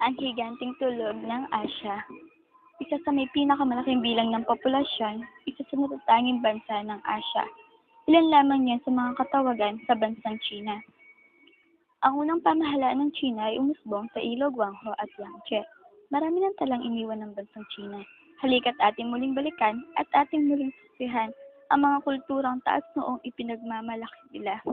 ang higanting tulog ng Asya. Isa sa may pinakamalaking bilang ng populasyon, isa sa natatanging bansa ng Asya. Ilan lamang yan sa mga katawagan sa bansang China. Ang unang pamahalaan ng China ay umusbong sa ilog Wangho at Yangtze. Marami ng talang iniwan ng bansang China. Halika't ating muling balikan at ating muling susihan ang mga kulturang taas noong ipinagmamalaki nila.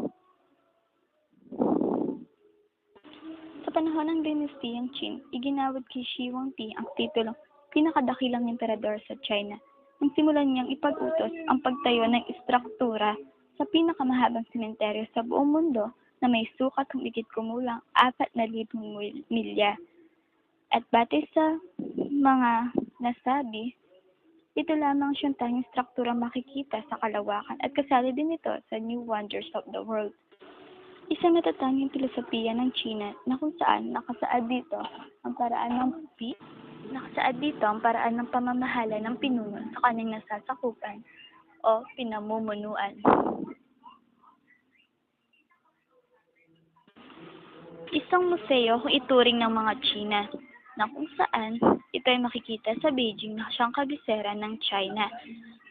Sa panahon ng dinastiyang Qin, iginawad kay Shi Huangdi ang titulong pinakadakilang emperador sa China nang simulan niyang ipag-utos ang pagtayo ng istruktura sa pinakamahabang sementeryo sa buong mundo na may sukat humigit kumulang 4,000 mil- milya. At batay sa mga nasabi, ito lamang siyang tanging struktura makikita sa kalawakan at kasali din ito sa New Wonders of the World. Isang natatanging filosofiya ng China na kung saan nakasaad dito ang paraan ng pi nakasaad dito ang paraan ng pamamahala ng pinuno sa kanyang nasasakupan o pinamumunuan. Isang museo kung ituring ng mga China na kung saan ito ay makikita sa Beijing na siyang kabisera ng China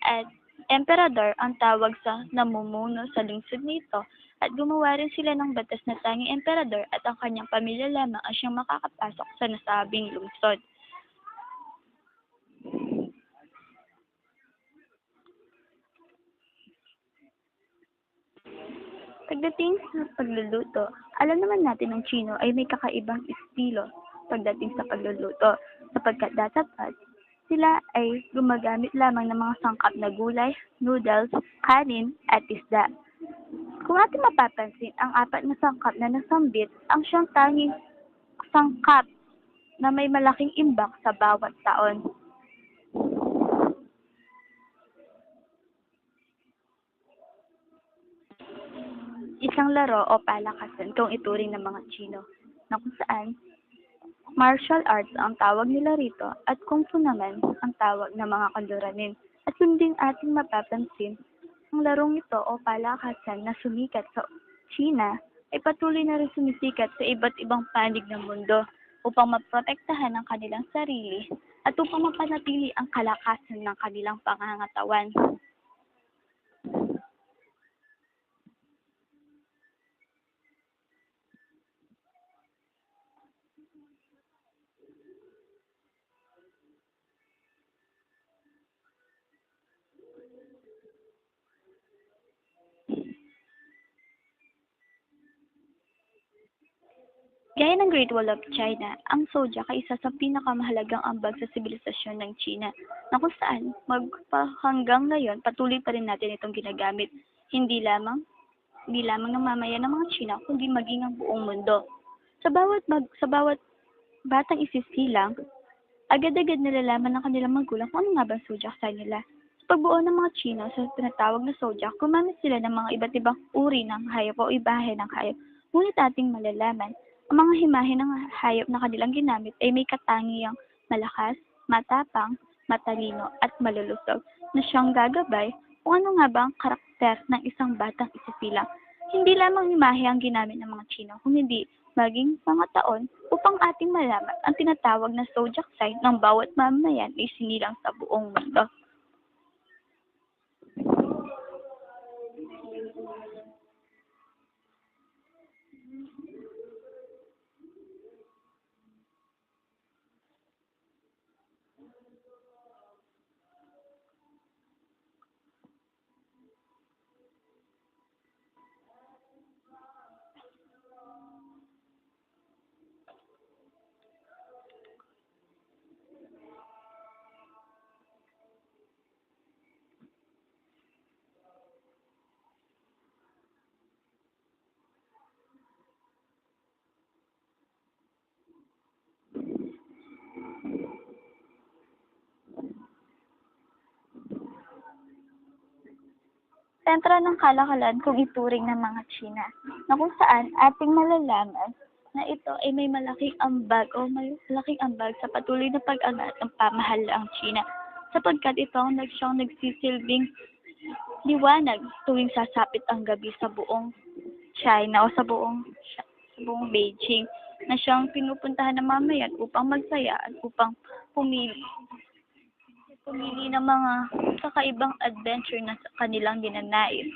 at emperador ang tawag sa namumuno sa lungsod nito at gumawa rin sila ng batas na tanging emperador at ang kanyang pamilya lamang ang siyang makakapasok sa nasabing lungsod. Pagdating sa pagluluto, alam naman natin ang Chino ay may kakaibang estilo pagdating sa pagluluto sapagkat datapat sila ay gumagamit lamang ng mga sangkap na gulay, noodles, kanin, at isda. Kung ating mapapansin, ang apat na sangkap na nasambit ang siyang tanging sangkap na may malaking imbak sa bawat taon. Isang laro o palakasan kung ituring ng mga Chino na kung saan martial arts ang tawag nila rito at kung fu naman ang tawag ng mga kalduranin. At yun din ating mapapansin, ang larong ito o palakasan na sumikat sa China ay patuloy na rin sumisikat sa iba't ibang panig ng mundo upang maprotektahan ang kanilang sarili at upang mapanatili ang kalakasan ng kanilang pangangatawan. Gaya ng Great Wall of China, ang Zodiac ay isa sa pinakamahalagang ambag sa sibilisasyon ng China na kung saan magpahanggang ngayon patuloy pa rin natin itong ginagamit. Hindi lamang hindi lamang ng mamayan ng mga China kundi maging ang buong mundo. Sa bawat mag, sa bawat batang isisilang, agad-agad nilalaman ng kanilang magulang kung ano nga ba Zodiac sign nila. Sa pagbuo ng mga Chino sa tinatawag na Zodiac, gumamit sila ng mga iba't ibang uri ng hayop o ibahe ng hayop. Ngunit ating malalaman ang mga himahe ng hayop na kanilang ginamit ay may katangiang malakas, matapang, matalino at malulusog na siyang gagabay kung ano nga ba ang karakter ng isang batang isisilang. Hindi lamang himahe ang ginamit ng mga Chino, kung hindi maging mga taon upang ating malaman ang tinatawag na zodiac sign ng bawat mamayan ay sinilang sa buong mundo. Sentro ng kalakalan kung ituring ng mga China, na kung saan ating malalaman na ito ay may malaking ambag o may malaking ambag sa patuloy na pag-angat ng pamahalaang China, sapagkat ito ang siyang nagsisilbing liwanag tuwing sasapit ang gabi sa buong China o sa buong sa buong Beijing. na siyang pinupuntahan ng mamayan upang magsaya at upang pumili pumili ng mga kakaibang adventure na sa kanilang dinanais.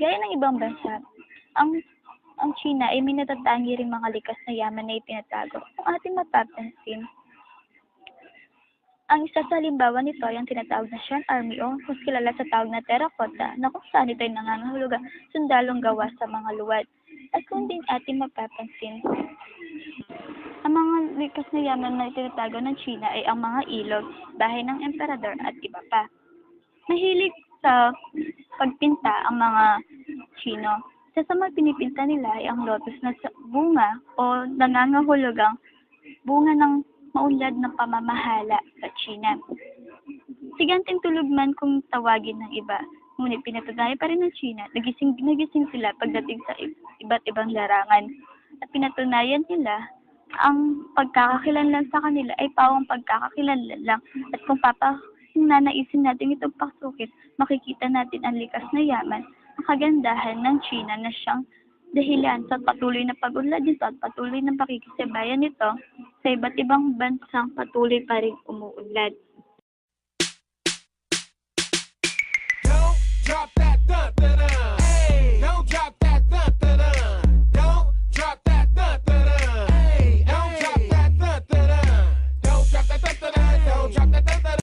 Gaya ng ibang bansa, ang ang China ay may natatangi ring mga likas na yaman na itinatago. Kung ating mapapansin, ang isa sa halimbawa nito ay ang tinatawag na Shan Army o mas kilala sa tawag na terracotta na kung saan ito ay nangangahulugan sundalong gawa sa mga luwad. At kung din ating mapapansin, likas na yaman na itinatago ng China ay ang mga ilog, bahay ng emperador at iba pa. Mahilig sa pagpinta ang mga Chino. Isa sa mga pinipinta nila ay ang lotus na bunga o nangangahulugang bunga ng maunlad na pamamahala sa China. Siganting tulog man kung tawagin ng iba, ngunit pinatunayan pa rin ng China, nagising, nagising sila pagdating sa iba't ibang larangan. At pinatunayan nila, ang pagkakakilanlan sa kanila ay pawang pagkakakilanlan lang. At kung papa, nanaisin natin itong pasukin, makikita natin ang likas na yaman, ang kagandahan ng China na siyang dahilan sa patuloy na pag-unlad nito at patuloy na pakikisabayan nito sa iba't ibang bansang patuloy pa rin umuunlad.